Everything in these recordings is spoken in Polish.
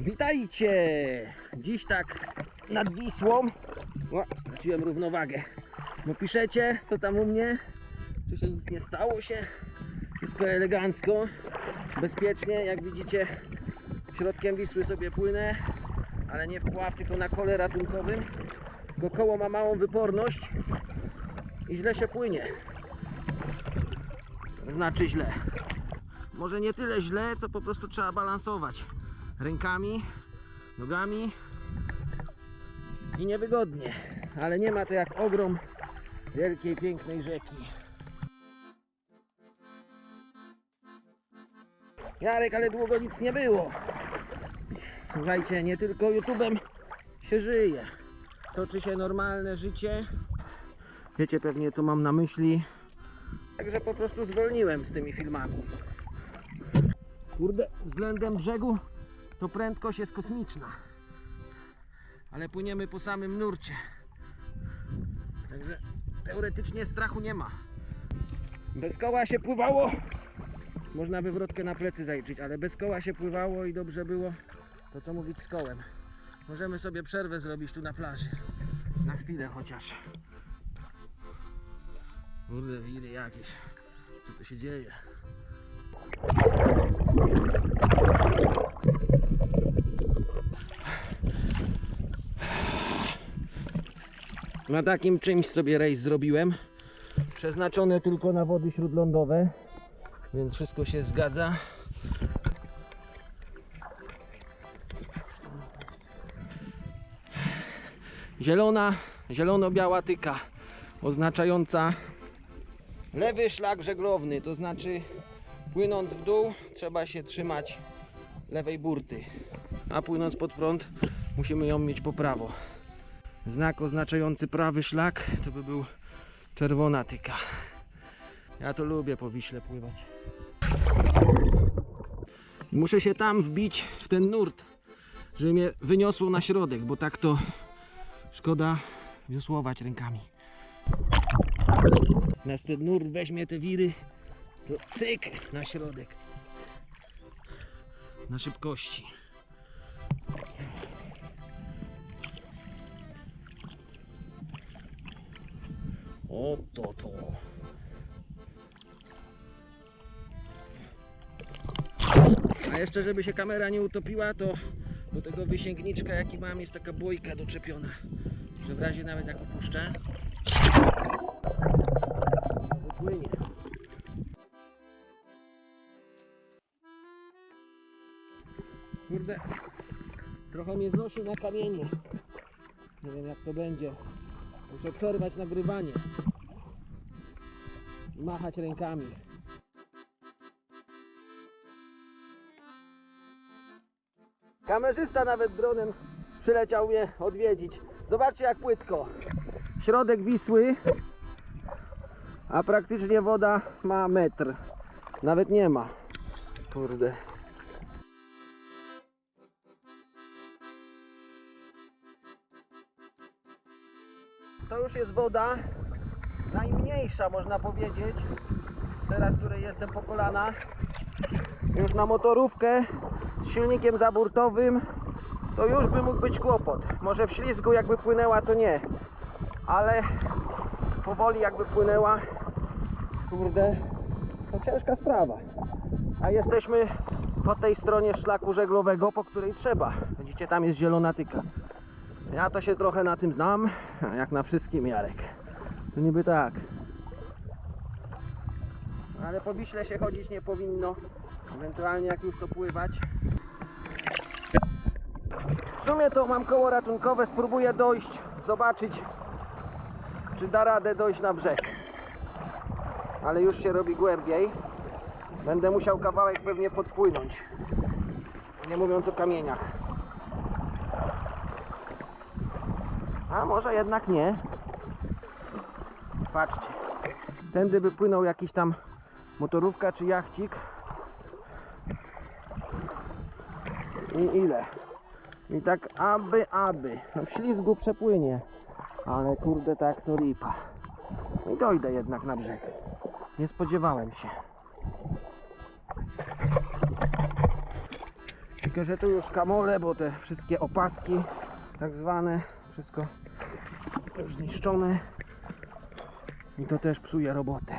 Witajcie! Dziś tak nad Wisłą. O, straciłem równowagę. No piszecie, co tam u mnie? Czy się nic nie stało się? Wszystko elegancko, bezpiecznie. Jak widzicie, środkiem Wisły sobie płynę, ale nie w pław, tylko na kole ratunkowym. Tylko koło ma małą wyporność i źle się płynie. Znaczy źle. Może nie tyle źle, co po prostu trzeba balansować rękami, nogami i niewygodnie, ale nie ma to jak ogrom wielkiej, pięknej rzeki. Jarek, ale długo nic nie było. Słuchajcie, nie tylko YouTube'em się żyje. Toczy się normalne życie. Wiecie pewnie co mam na myśli. Także po prostu zwolniłem z tymi filmami. Kurde, względem brzegu to prędkość jest kosmiczna. Ale płyniemy po samym nurcie. Także teoretycznie strachu nie ma. Bez koła się pływało. Można wywrotkę na plecy zaliczyć, ale bez koła się pływało i dobrze było. To co mówić z kołem. Możemy sobie przerwę zrobić tu na plaży. Na chwilę chociaż. Kurde, wiry jakieś. Co tu się dzieje? Na takim czymś sobie rejs zrobiłem. Przeznaczone tylko na wody śródlądowe, więc wszystko się zgadza. Zielona, zielono-biała tyka oznaczająca lewy szlak żeglowny, to znaczy płynąc w dół trzeba się trzymać lewej burty, a płynąc pod prąd musimy ją mieć po prawo. Znak oznaczający prawy szlak to by był czerwona tyka. Ja to lubię po Wiśle pływać. Muszę się tam wbić w ten nurt, żeby mnie wyniosło na środek, bo tak to szkoda wiosłować rękami. Nas ten nurt weźmie te wiry, to cyk na środek. Na szybkości. O to to. A jeszcze żeby się kamera nie utopiła, to do tego wysięgniczka jaki mam jest taka bojka doczepiona. Że w razie nawet jak opuszczę, wypłynie. Kurde, trochę mnie znosi na kamienie. Nie wiem jak to będzie. Muszę przerwać nagrywanie. Machać rękami. Kamerzysta nawet dronem przyleciał mnie odwiedzić. Zobaczcie jak płytko. Środek Wisły, a praktycznie woda ma metr. Nawet nie ma. Kurde. To już jest woda najmniejsza można powiedzieć. Teraz, której jestem po kolana. Już na motorówkę z silnikiem zaburtowym to już by mógł być kłopot. Może w ślizgu jakby płynęła to nie. Ale powoli jakby płynęła kurde to ciężka sprawa. A jesteśmy po tej stronie szlaku żeglowego, po której trzeba. Widzicie, tam jest zielona tyka. Ja to się trochę na tym znam, jak na wszystkim Jarek. To niby tak. Ale po Wiśle się chodzić nie powinno. Ewentualnie jak już to pływać. W sumie to mam koło ratunkowe, spróbuję dojść, zobaczyć czy da radę dojść na brzeg. Ale już się robi głębiej. Będę musiał kawałek pewnie podpłynąć. Nie mówiąc o kamieniach. A może jednak nie. Patrzcie. Tędy by płynął jakiś tam motorówka czy jachcik. I ile? I tak aby, aby. No w ślizgu przepłynie. Ale kurde tak to lipa. I dojdę jednak na brzeg. Nie spodziewałem się. Tylko, że tu już kamole, bo te wszystkie opaski tak zwane, wszystko już zniszczone i to też psuje robotę.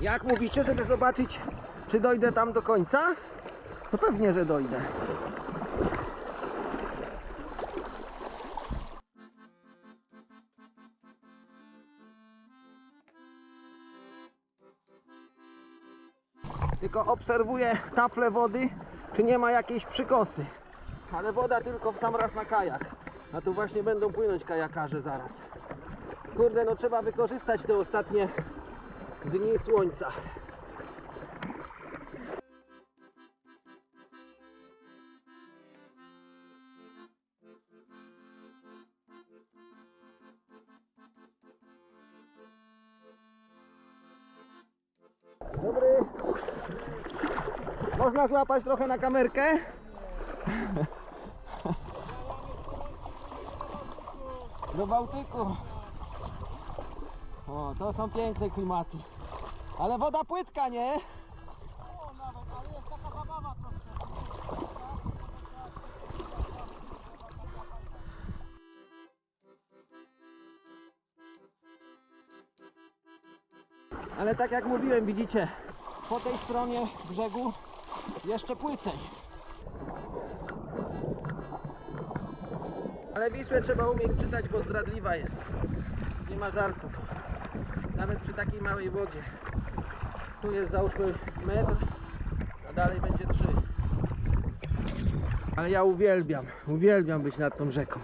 Jak mówicie, żeby zobaczyć, czy dojdę tam do końca? To pewnie, że dojdę. Tylko obserwuję taflę wody, czy nie ma jakiejś przykosy. Ale woda tylko w sam raz na kajak. A tu właśnie będą płynąć kajakarze zaraz. Kurde, no trzeba wykorzystać te ostatnie dni słońca. Można złapać trochę na kamerkę? Do Bałtyku. O, to są piękne klimaty. Ale woda płytka, nie? O, nawet, ale jest taka zabawa troszkę. Ale tak jak mówiłem, widzicie, po tej stronie brzegu jeszcze płycej. Ale Wisłę trzeba umieć czytać, bo zdradliwa jest. Nie ma żartów. Nawet przy takiej małej wodzie. Tu jest załóżmy metr, a dalej będzie trzy. Ale ja uwielbiam, uwielbiam być nad tą rzeką.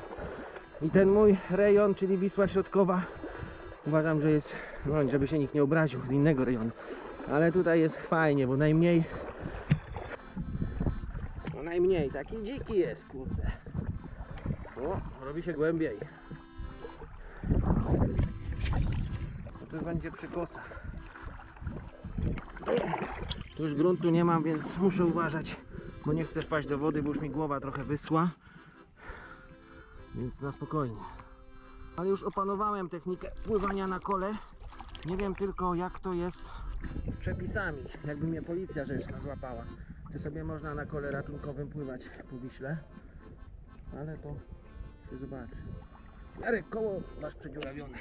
I ten mój rejon, czyli Wisła Środkowa, uważam, że jest, no żeby się nikt nie obraził z innego rejonu, ale tutaj jest fajnie, bo najmniej, najmniej, taki dziki jest, kurde. O, robi się głębiej. To będzie przykosa. Tu już gruntu nie mam, więc muszę uważać, bo nie chcę wpaść do wody, bo już mi głowa trochę wyschła. Więc na spokojnie. Ale już opanowałem technikę pływania na kole. Nie wiem tylko jak to jest przepisami. Jakby mnie policja rzeczna złapała. Czy sobie można na kole ratunkowym pływać po Wiśle? Ale to się zobaczy. Jarek, koło masz przedziurawione.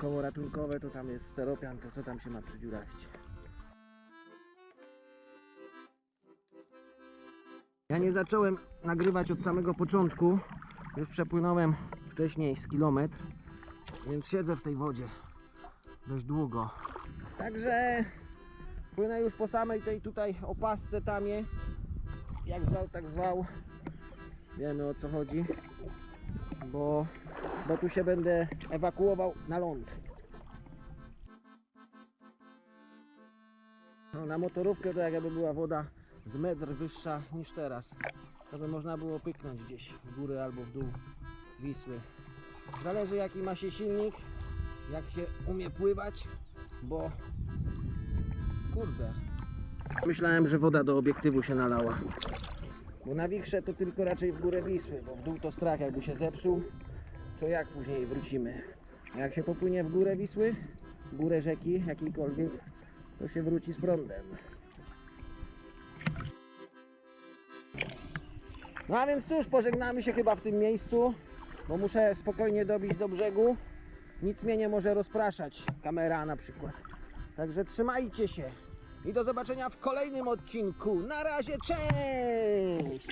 Koło ratunkowe to tam jest steropian, to co tam się ma przedziurawić? Ja nie zacząłem nagrywać od samego początku. Już przepłynąłem wcześniej z kilometr, więc siedzę w tej wodzie dość długo. Także płynę już po samej tej tutaj opasce tamie. Jak zwał, tak zwał. Wiemy o co chodzi. Bo, bo tu się będę ewakuował na ląd. No, na motorówkę to jakby była woda z metr wyższa niż teraz. To by można było pyknąć gdzieś w górę albo w dół Wisły. Zależy jaki ma się silnik, jak się umie pływać, bo kurde. Myślałem, że woda do obiektywu się nalała. Bo na wichrze to tylko raczej w górę Wisły, bo w dół to strach jakby się zepsuł, to jak później wrócimy? A Jak się popłynie w górę Wisły, w górę rzeki jakiejkolwiek, to się wróci z prądem. No a więc cóż, pożegnamy się chyba w tym miejscu, bo muszę spokojnie dobić do brzegu. Nic mnie nie może rozpraszać, kamera na przykład. Także trzymajcie się i do zobaczenia w kolejnym odcinku. Na razie, cześć!